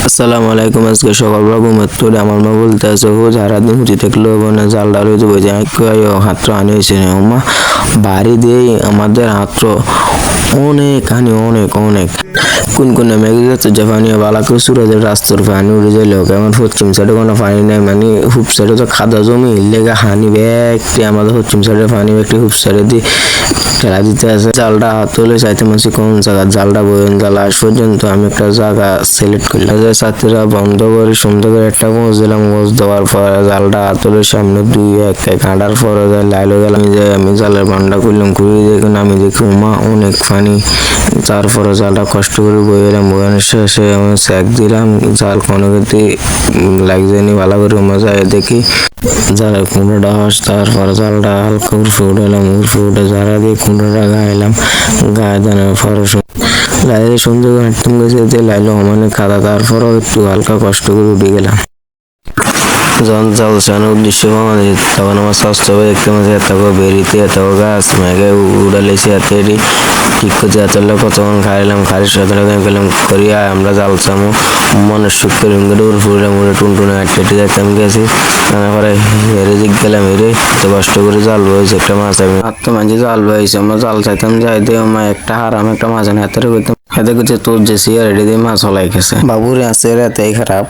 আসসালামু আলাইকুম, আজকে সকাল বাবু মাত্র আমার মা বলতে আছে ও যারা দিন হুঁচি থাকল মানে জালটা রয়েছে বই যায় হাত্র আনি হয়েছে মা বাড়ি দিয়েই আমাদের হাত্র অনেক হানি অনেক অনেক। কোন কোন মেঘে যাচ্ছে যে পানি বালা করে সুরজের রাস্তার পানি উড়ে যাইলো। কেমন পশ্চিম সাইডে কোনো পানি নাই মানে হুপ সাইডে তো খাদা জমি, লেগে হানি ব্যাগটি আমাদের পশ্চিম সাইডে পানি ব্যাগটি হুপ সাইডে দিয়ে ঠেলা দিতে আছে। জালটা হাত তুলে চাইতে মাসি কোন জায়গা, জালটা বইন জাল আজ পর্যন্ত আমি একটা জায়গা সিলেক্ট করলাম। যে ছাত্রীরা বন্ধ করে সুন্দর করে একটা গোঁজ দিলাম গোঁজ দেওয়ার পরে জালটা হাত তুলে সামনে দুই এক হাঁটার পরে লাইলো গেলাম যে আমি জালের বান্ডা করলাম ঘুরে দেখুন আমি দেখি উমা অনেক পানি। তারপরে জালটা কষ্ট করে বই এলাম। বইয়ের শেষে আমি স্যাক দিলাম। জাল কোনো গতি লাগছে নি, ভালো করে যায় দেখি। জালের কুমড়োটা হাস, তারপরে জালটা হালকা উড়ফে উঠালাম। উড়ফে উঠে জারা দিয়ে কুমড়োটা গাইলাম। গায়ে দেওয়ার পরে লাইলে সুন্দর হাঁটতাম গেছে যে লাইলো মানে খাদা তারপরেও একটু হালকা কষ্ট করে উঠে গেলাম। যখন জাল চালানোর উদ্দেশ্য পাওয়া তখন আমার স্বাস্থ্য দেখতে মাঝে এত বেরিতে, এত গাছ, মেঘে উড়ালেছি এত এটি এত লোক তখন খাইলাম সাথে সাথে গেলাম, করিয়া আমরা জাল চামো। মনের সুখ করে উড়ে ফুড়লাম উড়ে টুনটুনে হেঁটে যাইতাম, গেছি। তারপরে হেরে দিক গেলাম, হেরে এত কষ্ট করে জাল বয়েছে একটা মাছ আমি আর তো মাঝে জাল বয়েছে আমরা জাল চাইতাম, যাই দিয়ে আমার একটা হারাম, একটা মাছ আনে হাতে করতাম হাতে করছে তোর যে সিয়ার রেডি দিয়ে মাছ হলাই গেছে। বাবুরে আছে এতই খারাপ।